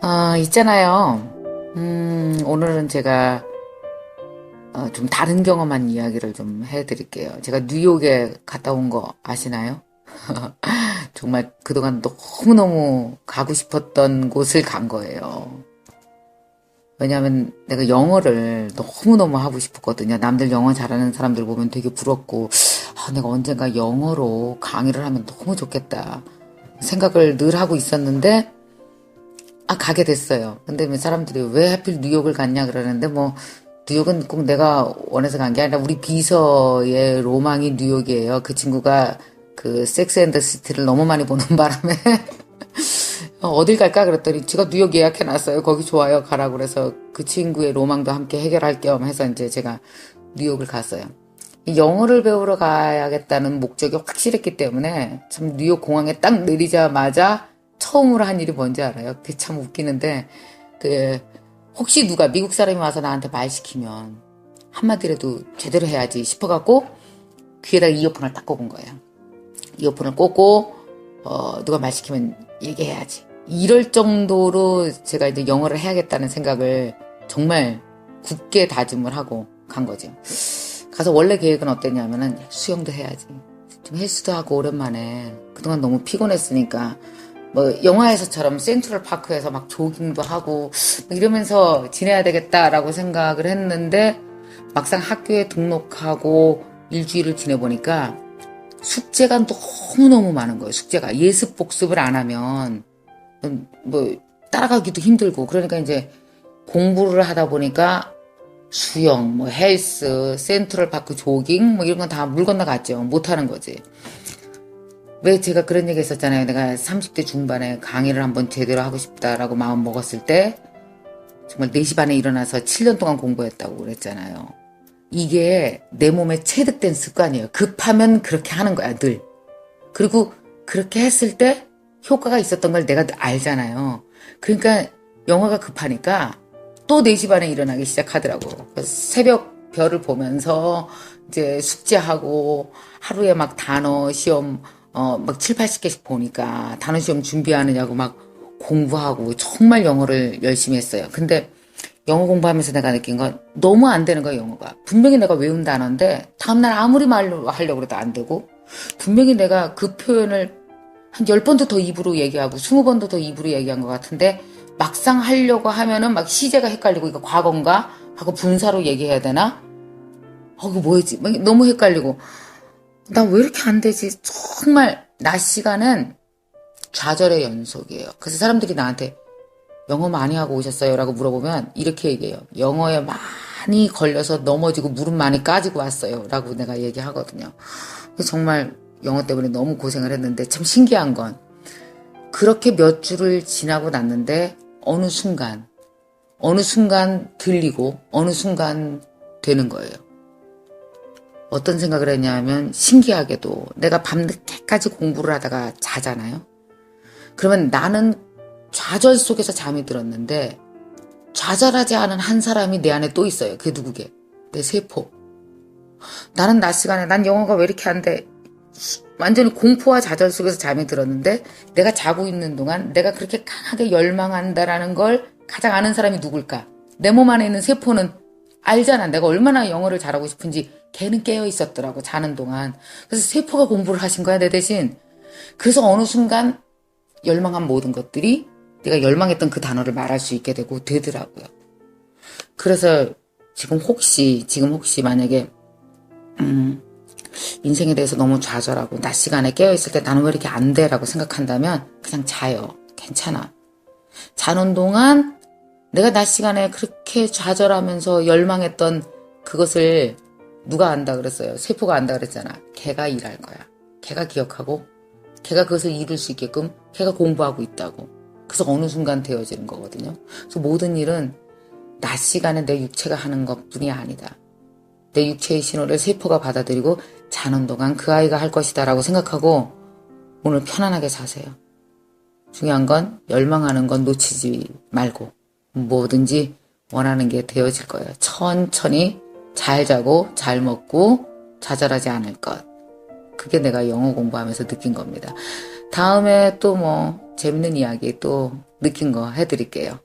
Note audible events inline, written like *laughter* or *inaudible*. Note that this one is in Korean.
아, 있잖아요. 음, 오늘은 제가 어, 좀 다른 경험한 이야기를 좀 해드릴게요. 제가 뉴욕에 갔다 온 거 아시나요? *laughs* 정말 그동안 너무너무 가고 싶었던 곳을 간 거예요. 왜냐하면 내가 영어를 너무너무 하고 싶었거든요. 남들 영어 잘하는 사람들 보면 되게 부럽고, 아, 내가 언젠가 영어로 강의를 하면 너무 좋겠다. 생각을 늘 하고 있었는데, 아, 가게 됐어요. 근데 뭐 사람들이 왜 하필 뉴욕을 갔냐 그러는데, 뭐, 뉴욕은 꼭 내가 원해서 간 게 아니라 우리 비서의 로망이 뉴욕이에요. 그 친구가 그 섹스 앤더 시티를 너무 많이 보는 *laughs* 바람에 어, 어딜 갈까 그랬더니 제가 뉴욕 예약해 놨어요. 거기 좋아요. 가라고 그래서 그 친구의 로망도 함께 해결할 겸 해서 이제 제가 뉴욕을 갔어요. 영어를 배우러 가야겠다는 목적이 확실했기 때문에 참 뉴욕 공항에 딱 내리자마자 처음으로 한 일이 뭔지 알아요? 그게 참 웃기는데 그 혹시 누가 미국 사람이 와서 나한테 말 시키면 한마디라도 제대로 해야지 싶어갖고 귀에다 이어폰을 딱 꼽은 거예요. 이어폰을 꽂고 어, 누가 말 시키면 얘기해야지. 이럴 정도로 제가 이제 영어를 해야겠다는 생각을 정말 굳게 다짐을 하고 간 거죠. 가서 원래 계획은 어땠냐면은 수영도 해야지. 좀 헬스도 하고 오랜만에 그동안 너무 피곤했으니까 뭐 영화에서처럼 센트럴 파크에서 막 조깅도 하고 뭐 이러면서 지내야 되겠다라고 생각을 했는데 막상 학교에 등록하고 일주일을 지내보니까 숙제가 너무너무 많은 거예요. 숙제가 예습 복습을 안 하면 뭐 따라가기도 힘들고 그러니까 이제 공부를 하다 보니까 수영, 뭐 헬스, 센트럴 파크 조깅 뭐 이런 건 다 물 건너갔죠. 못 하는 거지. 왜 제가 그런 얘기 했었잖아요. 내가 30대 중반에 강의를 한번 제대로 하고 싶다라고 마음 먹었을 때 정말 4시 반에 일어나서 7년 동안 공부했다고 그랬잖아요. 이게 내 몸에 체득된 습관이에요. 급하면 그렇게 하는 거야, 늘. 그리고 그렇게 했을 때 효과가 있었던 걸 내가 알잖아요. 그러니까 영화가 급하니까 또 4시 반에 일어나기 시작하더라고. 새벽 별을 보면서 이제 숙제하고 하루에 막 단어 시험 어, 막 7, 80개씩 보니까 단어 시험 준비하느냐고 막 공부하고 정말 영어를 열심히 했어요. 근데 영어 공부하면서 내가 느낀 건 너무 안 되는 거야, 영어가. 분명히 내가 외운 단어인데 다음날 아무리 말로 하려고 해도 안 되고 분명히 내가 그 표현을 한 10번도 더 입으로 얘기하고 20번도 더 입으로 얘기한 것 같은데 막상 하려고 하면은 막 시제가 헷갈리고 이거 과거인가? 하고 분사로 얘기해야 되나? 어, 그 뭐였지? 너무 헷갈리고 나 왜 이렇게 안 되지? 정말 낮 시간은 좌절의 연속이에요. 그래서 사람들이 나한테 영어 많이 하고 오셨어요? 라고 물어보면 이렇게 얘기해요. 영어에 많이 걸려서 넘어지고 무릎 많이 까지고 왔어요. 라고 내가 얘기하거든요. 정말 영어 때문에 너무 고생을 했는데 참 신기한 건 그렇게 몇 주를 지나고 났는데 어느 순간, 어느 순간 들리고 어느 순간 되는 거예요. 어떤 생각을 했냐면 신기하게도 내가 밤늦게까지 공부를 하다가 자잖아요. 그러면 나는 좌절 속에서 잠이 들었는데 좌절하지 않은 한 사람이 내 안에 또 있어요. 그게 누구게? 내 세포. 나는 낮 시간에 난 영어가 왜 이렇게 안 돼? 완전히 공포와 좌절 속에서 잠이 들었는데 내가 자고 있는 동안 내가 그렇게 강하게 열망한다라는 걸 가장 아는 사람이 누굴까? 내 몸 안에 있는 세포는 알잖아. 내가 얼마나 영어를 잘하고 싶은지 걔는 깨어 있었더라고 자는 동안. 그래서 세포가 공부를 하신 거야 내 대신. 그래서 어느 순간 열망한 모든 것들이 내가 열망했던 그 단어를 말할 수 있게 되고 되더라고요. 그래서 지금 혹시 지금 혹시 만약에 음, 인생에 대해서 너무 좌절하고 낮 시간에 깨어 있을 때 나는 왜 이렇게 안 돼 라고 생각한다면 그냥 자요. 괜찮아. 자는 동안 내가 낮 시간에 그렇게 좌절하면서 열망했던 그것을 누가 안다 그랬어요? 세포가 안다 그랬잖아. 걔가 일할 거야. 걔가 기억하고 걔가 그것을 이룰 수 있게끔 걔가 공부하고 있다고. 그래서 어느 순간 되어지는 거거든요. 그래서 모든 일은 낮 시간에 내 육체가 하는 것 뿐이 아니다. 내 육체의 신호를 세포가 받아들이고 자는 동안 그 아이가 할 것이다 라고 생각하고 오늘 편안하게 자세요. 중요한 건 열망하는 건 놓치지 말고 뭐든지 원하는 게 되어질 거예요. 천천히 잘 자고 잘 먹고 좌절하지 않을 것. 그게 내가 영어 공부하면서 느낀 겁니다. 다음에 또 뭐 재밌는 이야기 또 느낀 거 해드릴게요.